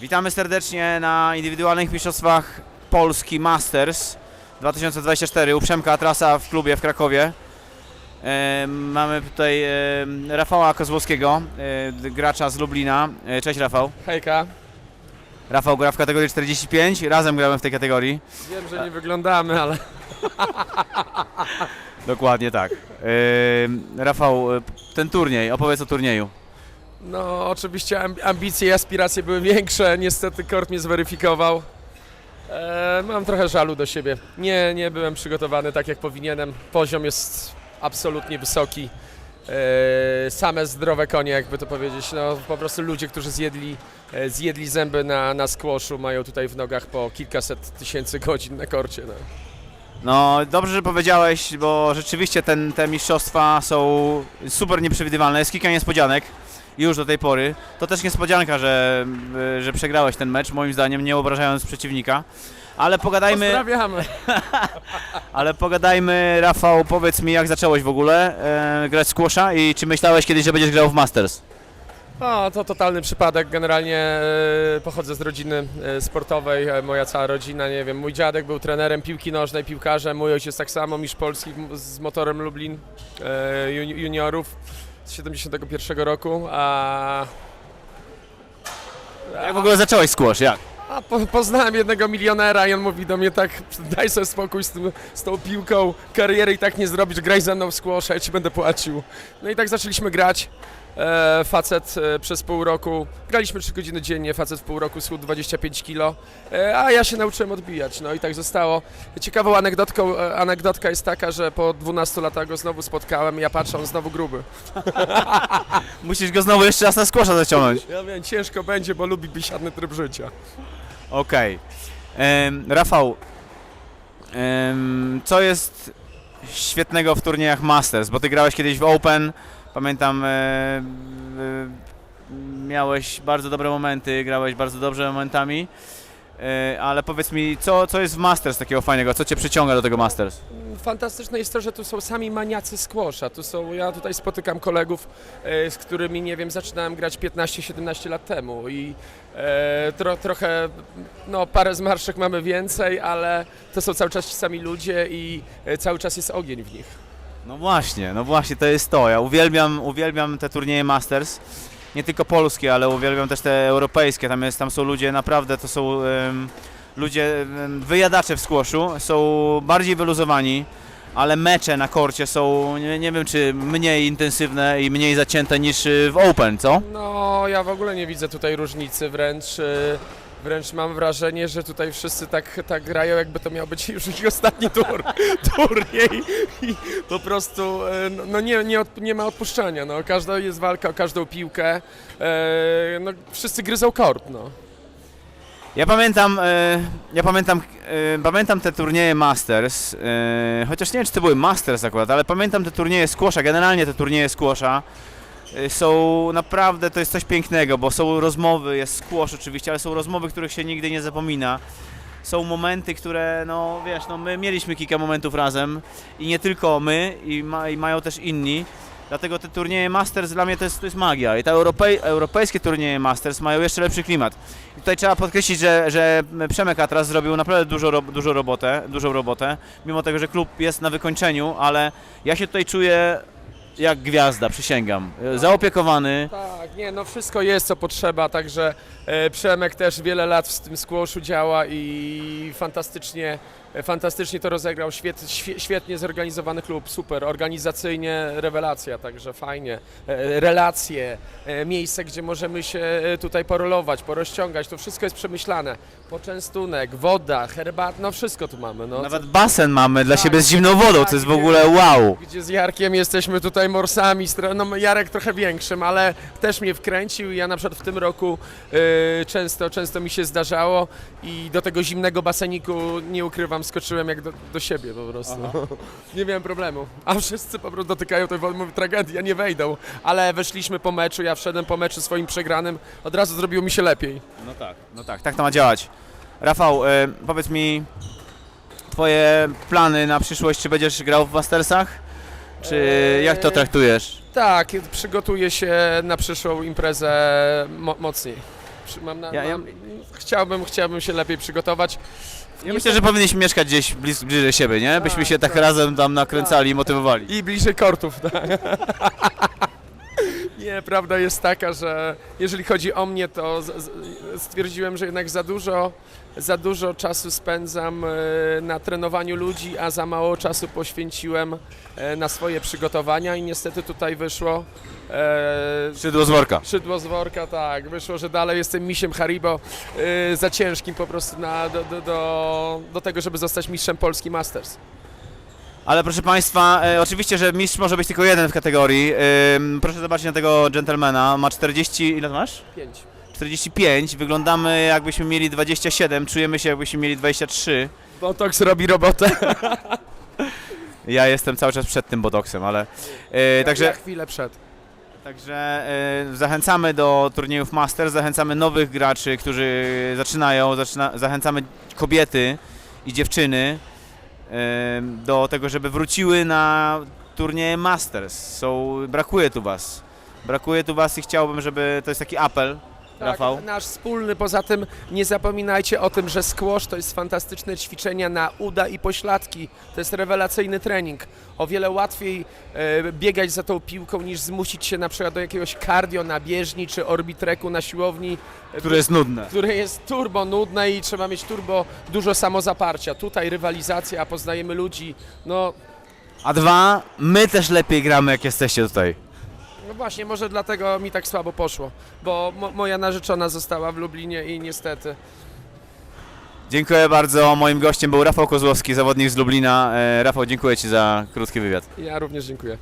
Witamy serdecznie na indywidualnych mistrzostwach Polski Masters 2024 u Przemka Trasa w klubie w Krakowie. E, mamy tutaj e, Rafała Kozłowskiego, e, gracza z Lublina. E, cześć Rafał. Hejka. Rafał gra w kategorii 45, razem gramy w tej kategorii. Wiem, że nie wyglądamy, ale Dokładnie tak. E, Rafał, e, ten turniej, opowiedz o turnieju. No oczywiście amb- ambicje i aspiracje były większe. Niestety kort mnie zweryfikował. E, mam trochę żalu do siebie. Nie, nie byłem przygotowany tak jak powinienem. Poziom jest absolutnie wysoki. E, same zdrowe konie, jakby to powiedzieć. No, po prostu ludzie, którzy zjedli, e, zjedli zęby na, na squashu, mają tutaj w nogach po kilkaset tysięcy godzin na korcie. No. No, dobrze, że powiedziałeś, bo rzeczywiście ten, te mistrzostwa są super nieprzewidywalne. Jest kilka niespodzianek już do tej pory. To też niespodzianka, że, y, że przegrałeś ten mecz, moim zdaniem, nie obrażając przeciwnika. Ale pogadajmy, Pozdrawiamy. ale pogadajmy, Rafał, powiedz mi, jak zacząłeś w ogóle e, grać squasha i czy myślałeś kiedyś, że będziesz grał w Masters? O, to totalny przypadek. Generalnie e, pochodzę z rodziny e, sportowej. E, Moja cała rodzina, nie wiem, mój dziadek był trenerem piłki nożnej, piłkarzem, mój ojciec tak samo, mistrz Polski z motorem Lublin e, juni- juniorów z 71 roku, a... Jak w ogóle zacząłeś squash, jak? A po, poznałem jednego milionera i on mówi do mnie tak, daj sobie spokój z, tym, z tą piłką, kariery i tak nie zrobisz, graj ze mną w squash, ja ci będę płacił. No i tak zaczęliśmy grać. E, facet e, przez pół roku, graliśmy 3 godziny dziennie, facet w pół roku schudł 25 kilo, e, a ja się nauczyłem odbijać, no i tak zostało. Ciekawą anegdotką, anegdotka jest taka, że po 12 latach go znowu spotkałem i ja patrzę, on znowu gruby. Musisz go znowu jeszcze raz na squasha zaciągnąć. Ja wiem, ciężko będzie, bo lubi biesiadny tryb życia. Okej. Em, Rafał, em, co jest świetnego w turniejach Masters? Bo ty grałeś kiedyś w Open, pamiętam, e, e, miałeś bardzo dobre momenty, grałeś bardzo dobrze momentami, e, ale powiedz mi, co, co jest w Masters takiego fajnego? Co cię przyciąga do tego Masters? Fantastyczne jest to, że tu są sami maniacy squasha. Tu są, ja tutaj spotykam kolegów, z którymi, nie wiem, zaczynałem grać 15-17 lat temu i e, tro, trochę, no parę zmarszczek mamy więcej, ale to są cały czas ci sami ludzie i cały czas jest ogień w nich. No właśnie, no właśnie, to jest to. Ja uwielbiam, uwielbiam te turnieje Masters. Nie tylko polskie, ale uwielbiam też te europejskie. Tam, jest, tam są ludzie, naprawdę to są em, ludzie em, wyjadacze w squashu. Są bardziej wyluzowani, ale mecze na korcie są, nie, nie wiem czy mniej intensywne i mniej zacięte niż y, w Open, co? No, ja w ogóle nie widzę tutaj różnicy, wręcz, e, wręcz mam wrażenie, że tutaj wszyscy tak, tak grają, jakby to miał być już ich ostatni tur, turniej. I po prostu e, no, no nie, nie, od, nie ma odpuszczania, no, każda jest walka o każdą piłkę, e, no, wszyscy gryzą kort, no. Ja pamiętam, e, ja pamiętam, pamiętam te turnieje Masters, chociaż nie wiem czy to były Masters akurat, ale pamiętam te turnieje squasha, generalnie te turnieje squasha są naprawdę, to jest coś pięknego, bo są rozmowy, jest squash oczywiście, ale są rozmowy, których się nigdy nie zapomina. Są momenty, które, no wiesz, no my mieliśmy kilka momentów razem i nie tylko my, i, ma, i mają też inni. Dlatego te turnieje Masters dla mnie to jest, to jest magia. I te europej, europejskie turnieje Masters mają jeszcze lepszy klimat. I tutaj trzeba podkreślić, że, że Przemek Atras zrobił naprawdę dużo, dużo robotę, dużą robotę, mimo tego, że klub jest na wykończeniu, ale ja się tutaj czuję jak gwiazda, przysięgam. Zaopiekowany. Tak, nie, no wszystko jest co potrzeba, także e, Przemek też wiele lat w tym squashu działa i fantastycznie, fantastycznie to rozegrał, Świet, świe- świetnie zorganizowany klub, super, organizacyjnie rewelacja, także fajnie, e, relacje, e, miejsce, gdzie możemy się e, tutaj porolować, porozciągać, to wszystko jest przemyślane, poczęstunek, woda, herbat, no wszystko tu mamy, no. Nawet basen mamy dla Tak, siebie z zimną wodą, tak, to jest w ogóle wow. gdzie z Jarkiem jesteśmy tutaj morsami, no Jarek trochę większym, ale też mnie wkręcił ja na przykład w tym roku y, często, często mi się zdarzało i do tego zimnego baseniku, nie ukrywam, skoczyłem jak do, do siebie po prostu. nie miałem problemu. A wszyscy po prostu dotykają tej wody, mówię, tragedia, nie wejdą. Ale weszliśmy po meczu, ja wszedłem po meczu swoim przegranym, od razu zrobiło mi się lepiej. No tak, no tak, tak to ma działać. Rafał, e, powiedz mi twoje plany na przyszłość, czy będziesz grał w Mastersach? Czy Eee, jak to traktujesz? Tak, przygotuję się na przyszłą imprezę mo- mocniej. przy- mam na, Ja- ja- mam, chciałbym, chciałbym się lepiej przygotować. Ja myślę, że powinniśmy mieszkać gdzieś blis, bliżej siebie, nie? Byśmy się tak. razem tam nakręcali i motywowali. I bliżej kortów, tak. Nie, prawda jest taka, że jeżeli chodzi o mnie, to stwierdziłem, że jednak za dużo, za dużo czasu spędzam e, na trenowaniu ludzi, a za mało czasu poświęciłem e, na swoje przygotowania i niestety tutaj wyszło e, Szydło z worka. szydło z worka, tak, wyszło, że dalej jestem misiem Haribo, za ciężkim po prostu na, do, do, do, do tego, żeby zostać mistrzem Polski Masters. Ale proszę Państwa, e, oczywiście, że mistrz może być tylko jeden w kategorii. Ym, proszę zobaczyć na tego gentlemana. Ma 40. Ile masz? Pięć. 45. Wyglądamy jakbyśmy mieli 27. Czujemy się jakbyśmy mieli 23. Botox robi robotę. Ja jestem cały czas przed tym botoksem, ale. E, także. Chwilę przed. Także e, zachęcamy do turniejów Master, zachęcamy nowych graczy, którzy zaczynają, zaczyna, zachęcamy kobiety i dziewczyny do tego, żeby wróciły na turnieje Masters. Brakuje tu Was. Brakuje tu Was i chciałbym, żeby to jest taki apel, Rafał. Tak, nasz wspólny, poza tym nie zapominajcie o tym, że squash to jest fantastyczne ćwiczenia na uda i pośladki. To jest rewelacyjny trening. O wiele łatwiej e, biegać za tą piłką niż zmusić się na przykład do jakiegoś cardio na bieżni czy orbitreku na siłowni, e, które jest nudne. które jest turbo nudne i trzeba mieć turbo dużo samozaparcia. Tutaj rywalizacja, poznajemy ludzi. No, A dwa, my też lepiej gramy, jak jesteście tutaj. No właśnie, może dlatego mi tak słabo poszło, bo mo- moja narzeczona została w Lublinie i niestety. Dziękuję bardzo. Moim gościem był Rafał Kozłowski, zawodnik z Lublina. E, Rafał, dziękuję Ci za krótki wywiad. Ja również dziękuję.